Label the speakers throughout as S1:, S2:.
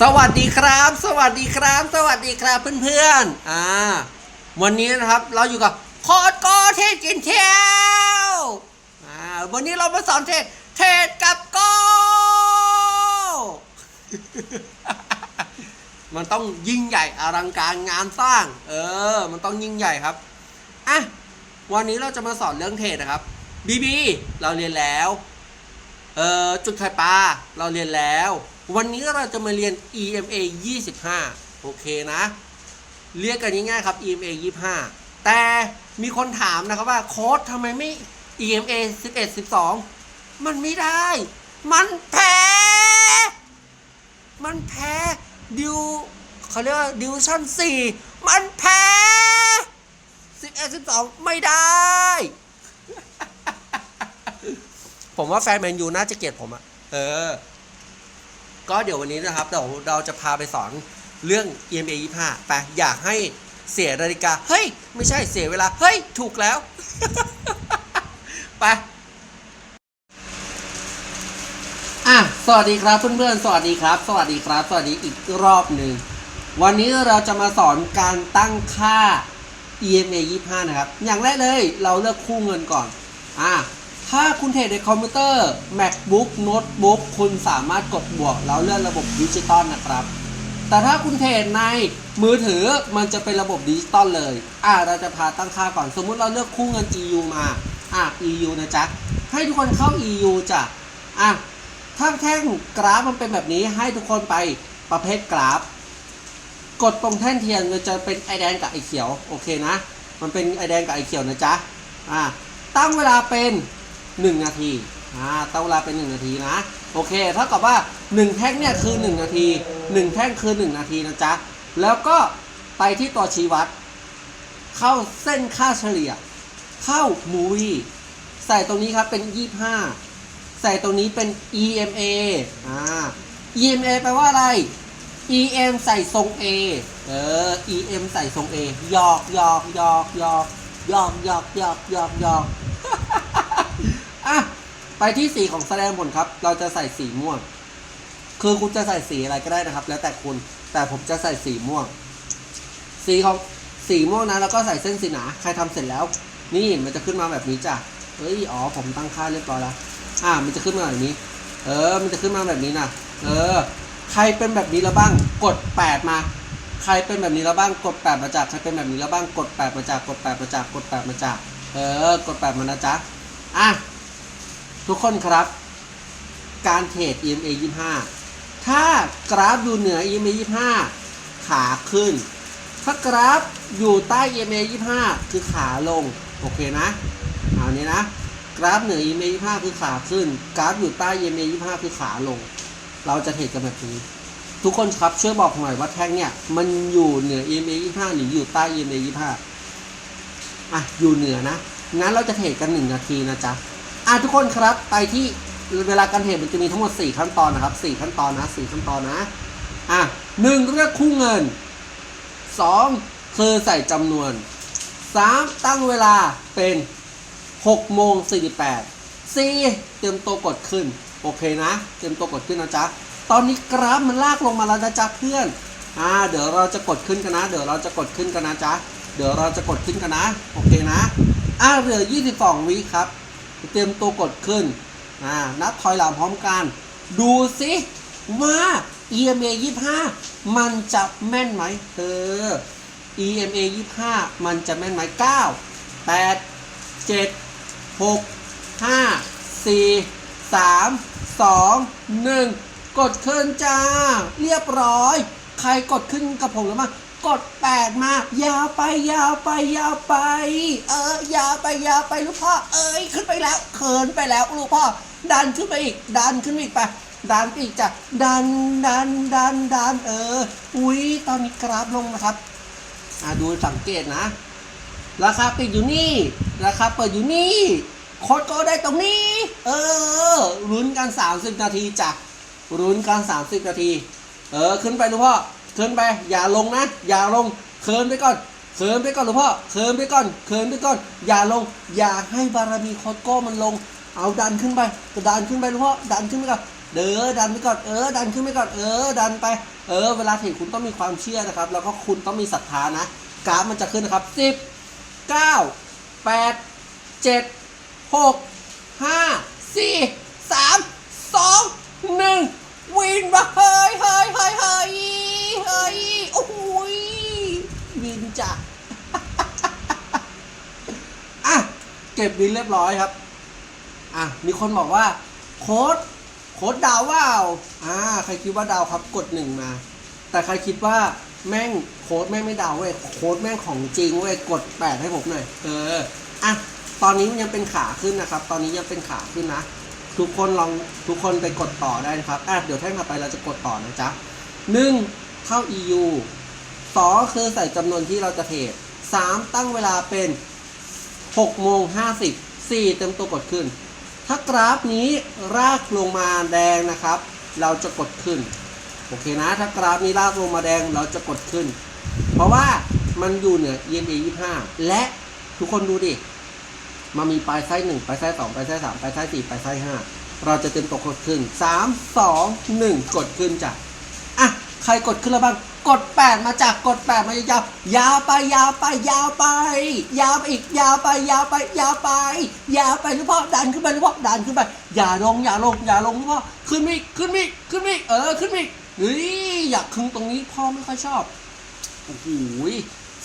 S1: สวัสดีครับ สวัสดีครับ สวัสดีครับเพื่อนๆ อ่า วันนี้นะครับเราอยู่กับโคดโกเทศกินเที่ยวอ่าวันนี้เรามาสอนเทศเทศกับโก มันต้องยิ่งใหญ่อลังการงานสร้าง เออ มันต้องยิ่งใหญ่ครับอะวันนี้เราจะมาสอนเรื่องเทศนะครับบีบีเราเรียนแล้ว เออจุดไข่ปลาเราเรียนแล้ว วันนี้เราจะมาเรียน EMA 25 โอเคนะ เรียกกันง่ายๆครับ EMA 25 แต่มีคนถามนะครับว่าโค้ดทำไมไม่ EMA 11 12 มันไม่ได้ มันแพ้ มันแพ้ดิวเขาเรียกว่าดิวชั่น 4 มันแพ้ 11 12 ไม่ได้ ผมว่าแฟนแมนยูน่าจะเกลียดผมอะเออ ก็เดี๋ยววันนี้นะครับเดี๋ยวเราจะพาไปสอนเรื่อง EMA 25ไปอยากให้เสียนาฬิกา เฮ้ย ไม่ใช่เสียเวลา เฮ้ย ถูกแล้ว ไปอะสวัสดีครับเพื่อนๆ สวัสดีครับ สวัสดีครับ สวัสดีอีกรอบหนึ่ง วันนี้เราจะมาสอนการตั้งค่า EMA 25 นะครับ อย่างแรกเลย เราเลือกคู่เงินก่อน อะ ถ้าคุณเทรดในคอมพิวเตอร์ MacBook Notebook คุณสามารถกดบวกแล้วเลือกระบบดิจิตอลนะครับ แต่ถ้าคุณเทรดในมือถือมันจะเป็นระบบดิจิตอลเลย อะเราจะพาตั้งค่าก่อน สมมุติเราเลือกคู่เงิน EU มา อะ EU นะจ๊ะ ให้ทุกคนเข้า EU จ้ะ อะ ถ้าแท่งกราฟมันเป็นแบบนี้ให้ทุกคนไปประเภทกราฟ กดตรงแท่นเทียนมันจะเป็นไอแดงกับไอเขียว โอเคนะ มันเป็นไอแดงกับไอเขียวนะจ๊ะ อ่าตั้งเวลาเป็น 1 นาทีอ่าตั้งเวลาเป็น 1 นาทีนะ โอเคเท่ากับว่า 1 แท่งเนี่ยคือ 1 นาที 1 แท่งคือ 1 นาทีนะจ๊ะ แล้วก็ไปที่ตัวชี้วัด เข้าเส้นค่าเฉลี่ย เข้ามูวี่ใส่ตรงนี้ครับเป็น 25 ใส่ตรงนี้เป็น EMA อ่า EMA แปลว่าอะไร EM ใส่ทรง A เออ EM ใส่ทรง A หยอกหยอกหยอกหยอกหยอกหยอกหยอกหยอกหยอก อะไปที่สีของแสดงผลครับ เราจะใส่สีม่วง คือคุณจะใส่สีอะไรก็ได้นะครับ แล้วแต่คุณ แต่ผมจะใส่สีม่วง สีของสีม่วงนะแล้วก็ใส่เส้นสีหนา ใครทำเสร็จแล้ว นี่มันจะขึ้นมาแบบนี้จ้ะ เฮ้ย อ๋อ ผมตั้งค่าเรียบร้อยแล้ว อ่า มันจะขึ้นมาแบบนี้ เออ มันจะขึ้นมาแบบนี้นะ เออ ใครเป็นแบบนี้แล้วบ้าง กด 8 มา ใครเป็นแบบนี้แล้วบ้าง กด 8 มาจาก ใครเป็นแบบนี้แล้วบ้าง กด 8 มาจาก กด 8 มาจาก กด 8 มาจาก เออ กด 8 มานะจ๊ะ อะ ทุกคนครับ การเทรด EMA 25 ถ้ากราฟอยู่เหนือ EMA 25 ขาขึ้น ถ้ากราฟอยู่ใต้ EMA 25 คือขาลง โอเคนะเอานี้นะ กราฟเหนือ EMA 25 คือขาขึ้น กราฟอยู่ใต้ EMA 25 คือขาลง เราจะเทรดกันแบบนี้ทุกคนครับช่วยบอกหน่อยว่าแท่งเนี่ย มันอยู่เหนือ EMA 25 หรืออยู่ใต้ EMA 25อะอยู่เหนือนะงั้นเราจะเทรดกัน1นาทีนะจ๊ะ อะทุกคนครับไปที่เวลาการเทรดมันจะมีทั้งหมด 4 ขั้นตอนนะครับ 4 ขั้นตอนนะ4ขั้นตอนนะอะหนึ่งเลือกคู่เงิน 2 คือใส่จำนวน 3 ตั้งเวลาเป็น6โมง48 4 เตรียมตัวกดขึ้น โอเคนะ เตรียมตัวกดขึ้นนะจ๊ะ ตอนนี้กราฟมันลากลงมาแล้วนะจ๊ะเพื่อนอ่าเดี๋ยวเราจะกดขึ้นกันนะ เดี๋ยวเราจะกดขึ้นกันนะจ๊ะ เดี๋ยวเราจะกดขึ้นกันนะ โอเคนะอ่าเหลือ 22 วิครับ เตรียมตัวกดขึ้นอ่านับถอยหลังพร้อมกัน ดูสิว่า EMA 25 มันจะแม่นไหมเออ EMA 25 มันจะแม่นไหม9 8 7 6 5 4 3 2 1 กดขึ้นจ้า เรียบร้อย ใครกดขึ้นกับผมแล้วมา กด8มายาวไปยาวไปยาวไป เออยาวไปยาวไปลูกพ่อ เอ้ยขึ้นไปแล้วเขินไปแล้วลูกพ่อ ดันขึ้นไปอีก ดันขึ้นไปอีกไปดันอีกจ้ะดันดันดันดันเออ อุ้ยตอนนี้กราฟลงนะครับอ่าดูสังเกตนะ ราคาปิดอยู่นี่ ราคาเปิดอยู่นี่โคดก็ได้ตรงนี้ เออลุ้นกัน 30 นาทีจ้ะลุ้นกัน 30 นาที เออ ขึ้นไปลูกพ่อ ขึ้นไป อย่าลงนะ อย่าลง เคินไปก่อน เคินไปก่อนหลูกพ่อ เคินไปก่อน เคินไปก่อน อย่าลง อย่าให้บารมีคดโก้มันลง เอาดันขึ้นไปดันขึ้นไปหลูกพ่อ ดันขึ้นไปก่อน เด้อ ดันไปก่อน เออ ดันขึ้นไปก่อน เออ ดันไป เออ เวลาเทรดคุณต้องมีความเชื่อนะครับ แล้วก็คุณต้องมีศรัทธานะ กราฟมันจะขึ้นนะครับสิบเก้าแปดเจ็ดหกห้าสี่สามสองหนึ่งวินมาเฮ้ยเฮ้ยเฮ้ยเฮ้ย เฮ้ยโอ้โหยวินจ้ะอะเก็บวินเรียบร้อยครับ อะมีคนบอกว่า โค้ดโค้ดดาวว่าวอ่าใครคิดว่าดาวครับกดหนึ่งมา แต่ใครคิดว่าแม่งโค้ดแม่งไม่ดาวเว้ยโค้ดแม่งของจริงเว้ยกดแปดให้ผมหน่อยเอออะตอนนี้มันยังเป็นขาขึ้นนะครับ ตอนนี้ยังเป็นขาขึ้นนะ ทุกคนลองทุกคนไปกดต่อได้นะครับอะเดี๋ยวแท่งต่อไปเราจะกดต่อนะจ๊ะหนึ่ง เข้า EU สอคือใส่จำนวนที่เราจะเทรดสามตั้งเวลาเป็น6โมง50 4 เต็มตัวกดขึ้น ถ้ากราฟนี้รากลงมาแดงนะครับ เราจะกดขึ้น โอเคนะ ถ้ากราฟนี้ลากลงมาแดงเราจะกดขึ้น เพราะว่ามันอยู่เหนือ EMA 25 และทุกคนดูดิ มันมีปลายไส้หนึ่งปลายไส้สองปลายไส้สามปลายไส้สี่ปลายไส้ห้าเราจะเต็มตัวกดขึ้นสามสองหนึ่งกดขึ้นจ้ะ ใครกดขึ้นแล้วบ้างกดแปดมาจากกดแปดมายาวยาวไปยาวไปยาวไป ยาวไปอีกยาวไปยาวไปยาวไป ยาวไปหรือเปล่าดันขึ้นไปหรือเปล่าดันขึ้นไป อย่าลงอย่าลงอย่าลงหรือเปล่าขึ้นมิขึ้นมิขึ้นมิเออขึ้นมิเฮ้ยอยากคึงตรงนี้พ่อไม่ค่อยชอบโอ้โห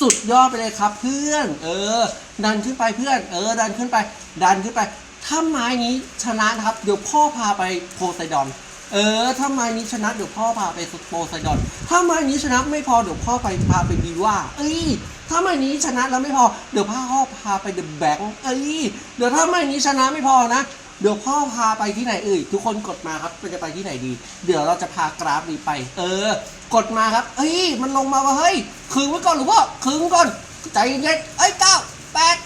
S1: สุดยอดไปเลยครับเพื่อน เออ ดันขึ้นไปเพื่อน เออ ดันขึ้นไป ดันขึ้นไปถ้าไม้นี้ชนะนะครับ เดี๋ยวพ่อพาไปโพไซดอน เออ ถ้าไม้นี้ชนะเดี๋ยวพ่อพาไปสโพไซดอน ถ้าไม้นี้ชนะไม่พอเดี๋ยวพ่อไปพาไปบีว่า เอ้ย ถ้าไม้นี้ชนะแล้วไม่พอเดี๋ยวพ่อพาไปเดอะแบงค์เอ้ย เดี๋ยวถ้าไม้นี้ชนะไม่พอนะ เดี๋ยวพ่อพาไปที่ไหนเอ่ยทุกคนกดมาครับจะไปที่ไหนดี เดี๋ยวเราจะพากราฟนี้ไป เออ กดมาครับ เอ้ย มันลงมาว่าเฮ้ยคึงไว้ก่อนหรือว่าคึงก่อนใจเย็นเอ้ยเก้าแปด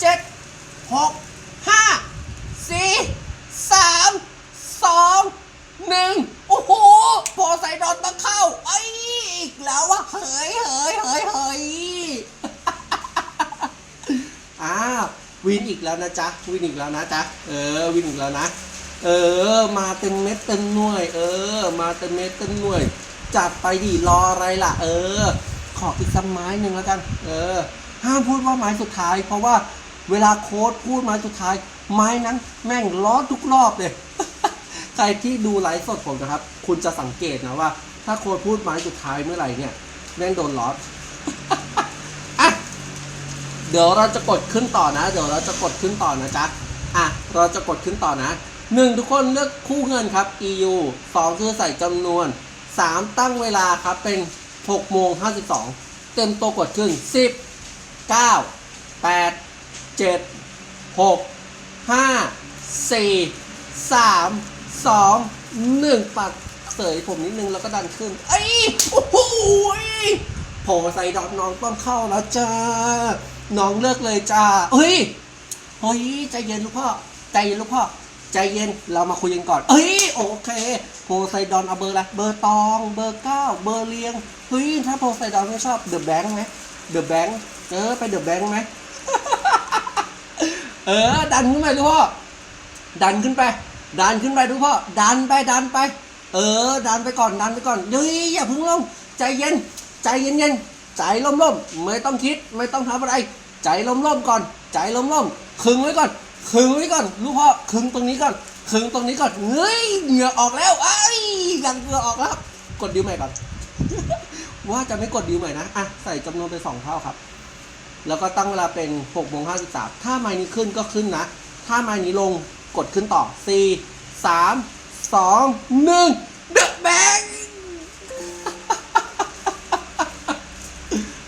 S1: เจ็ดหกห้าสี่สามสอง หนึ่งโอ้โหพอใส่ดอนต้องเข้าไอ้อีกแล้วว่าเฮ้ยเฮ้ยเฮ้ยเฮ้ยอ้าววินอีกแล้วนะจ๊ะวินอีกแล้วนะจ๊ะเออวินอีกแล้วนะ เออ มาเต็มเม็ดเต็มหน่วย เออ มาเต็มเม็ดเต็มหน่วย จัดไปดิรออะไรล่ะ เออ ขออีกสักไม้หนึ่งแล้วกัน เออ ห้ามพูดว่าไม้สุดท้าย เพราะว่าเวลาโค้ดพูดไม้สุดท้าย ไม้นั้นแม่งล้อทุกรอบเลย รที่ดูไลฟ์สดผมนะครับ คุณจะสังเกตนะว่า ถ้าโค้ดพูดไม้สุดท้ายเมื่อไหร่เนี่ยแม่งโดนลออะเดี๋ยวเราจะกดขึ้นต่อนะ เดี๋ยวเราจะกดขึ้นต่อนะจ๊ะอะเราจะกดขึ้นต่อนะหนึ่งทุกคนเลือกคู่เงินครับ EU สองคือใส่จำนวนสามตั้งเวลาครับเป็น6โมง52 เต็มตัวกดขึ้น 10 9 8 7 6 5 4 3 2 1ปัดเสยผมนิดนึงแล้วก็ดันขึ้น ไอ้ยโอ้โหโผล่ใส่ดอกน้องต้องเข้าแล้วจ้า น้องเลิกเลยจ้าเฮ้ย เฮ้ย ใจเย็นลูกพ่อ ใจเย็นลูกพ่อ ใจเย็น เรามาคุยกันก่อน เอ้ย โอเคโพไซดอนเอาเบอร์อะเบอร์ตอง เบอร์เก้า เบอร์เรียง เฮ้ย ถ้าโพไซดอนไม่ชอบเดอะแบงค์ไหมเดอะแบงค์ เออ ไปเดอะแบงค์ไหมเออ ดันขึ้นไปลูกพ่อ ดันขึ้นไป ดันขึ้นไปทุกพ่อ ดันไปดันไป เออ ดันไปก่อนดันไปก่อนเฮ้ยอย่าพึ่งลง ใจเย็น ใจเย็นเย็นใจล่มล่มไม่ต้องคิดไม่ต้องทำอะไร ใจล่มล่มก่อน ใจล่มล่มๆคึงไว้ก่อนคึงไว้ก่อนลูกพ่อคึงตรงนี้ก่อนคึงตรงนี้ก่อนเฮ้ยเหงื่อออกแล้วไอ้ยังเหงื่อออกแล้วกดดิวใหม่ก่อนว่าจะไม่กดดิวใหม่นะอะใส่จำนวนเป็นสองเท่าครับ แล้วก็ตั้งเวลาเป็น6โมง53ถ้าไม้นี้ขึ้นก็ขึ้นนะ ถ้าไม้นี้ลง กดขึ้นต่อ 4 3 2 1 The Bank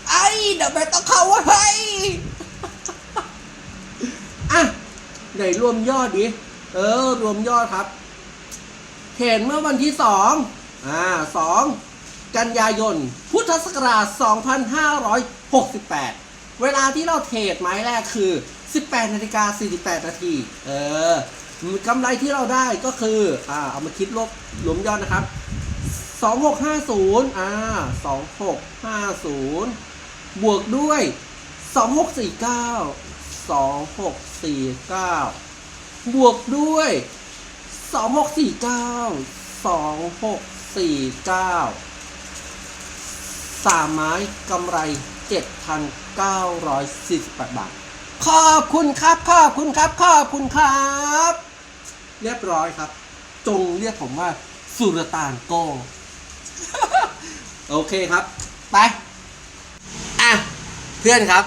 S1: ไอ้ The Bank ต้องเข้าเวะเฮ้ยอะไหนรวมยอดดิ เออ รวมยอดครับ เห็นเมื่อวันที่2อ่า2กันยายน พุทธศักราช 2568 เวลาที่เราเทรดไม้แรกคือ 18นาฬิกา48นาทีเออกำไรที่เราได้ก็คืออ่าเอามาคิดลบรวมยอดนะครับ 2650อ่า2650 บวกด้วย 2649 2649 บวกด้วยสองหกสี่เก้าสามไม้กำไรเจ็ดพันเก้าร้อยสี่สิบแปดบาท ขอบคุณครับ ขอบคุณครับ ขอบคุณครับ เรียบร้อยครับ จงเรียกผมว่าสุรตานโก้โอเคครับ ไป อะ เพื่อนครับ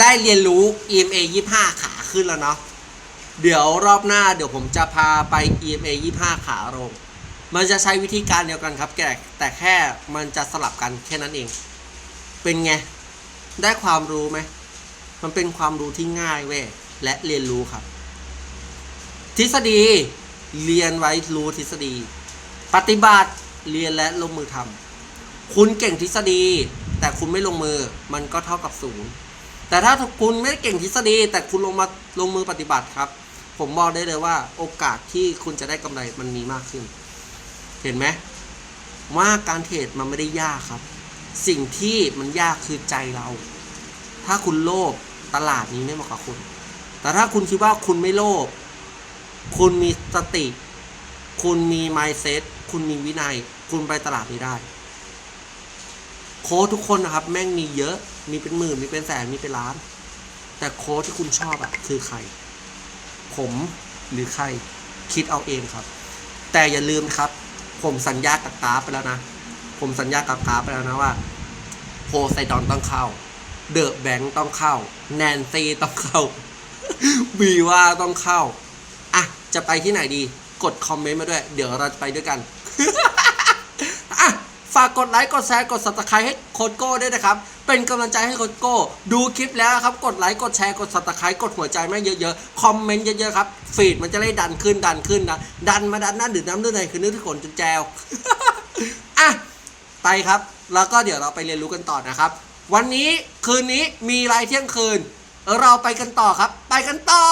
S1: ได้เรียนรู้ EMA 25 ขาขึ้นแล้วเนาะ เดี๋ยวรอบหน้าเดี๋ยวผมจะพาไป EMA 25 ขาลง มันจะใช้วิธีการเดียวกันครับแกแต่แค่มันจะสลับกันแค่นั้นเอง เป็นไง ได้ความรู้ไหม มันเป็นความรู้ที่ง่ายเว้ยและเรียนรู้ครับ ทฤษฎีเรียนไว้รู้ทฤษฎี ปฏิบัติเรียนและลงมือทำคุณเก่งทฤษฎี แต่คุณไม่ลงมือมันก็เท่ากับศูนย์แต่ถ้าคุณไม่ได้เก่งทฤษฎี แต่คุณลงมาลงมือปฏิบัติครับ ผมบอกได้เลยว่า โอกาสที่คุณจะได้กำไรมันมีมากขึ้น เห็นไหมว่าการเทรดมันไม่ได้ยากครับ สิ่งที่มันยากคือใจเรา ถ้าคุณโลภ ตลาดนี้ไม่เหมาะกับคุณ แต่ถ้าคุณคิดว่าคุณไม่โลภคุณมีสติ คุณมี mindset คุณมีวินัย คุณไปตลาดนี้ได้ โค้ชทุกคนนะครับ แม่งมีเยอะ มีเป็นหมื่น มีเป็นแสน มีเป็นล้าน แต่โค้ชที่คุณชอบอะคือใคร ผมหรือใครคิดเอาเองครับ แต่อย่าลืมครับ ผมสัญญากับกราฟไปแล้วนะ ผมสัญญากับกราฟไปแล้วนะว่า โพไซดอนต้องเข้า เดอะแบงค์ต้องเข้า แนนซีต้องเข้าบีว่าต้องเข้า อะ จะไปที่ไหนดี กดคอมเมนต์มาด้วย เดี๋ยวเราจะไปด้วยกัน อะ ฝากกดไลค์ กดแชร์ กด subscribe ให้โคดโก้ด้วยนะครับ เป็นกำลังใจให้โคดโก้ ดูคลิปแล้วครับ กดไลค์ กดแชร์ กด subscribe กดหัวใจแม่เยอะๆ คอมเมนต์เยอะๆครับ ฟีดมันจะได้ดันขึ้น ดันขึ้นนะ ดันมาดันนั่นดื่มน้ำด้วยในคือนึกที่ขนจนแจวอะ ไปครับ แล้วก็เดี๋ยวเราไปเรียนรู้กันต่อนะครับ วันนี้คืนนี้มีรายเที่ยงคืน เราไปกันต่อครับ ไปกันต่อ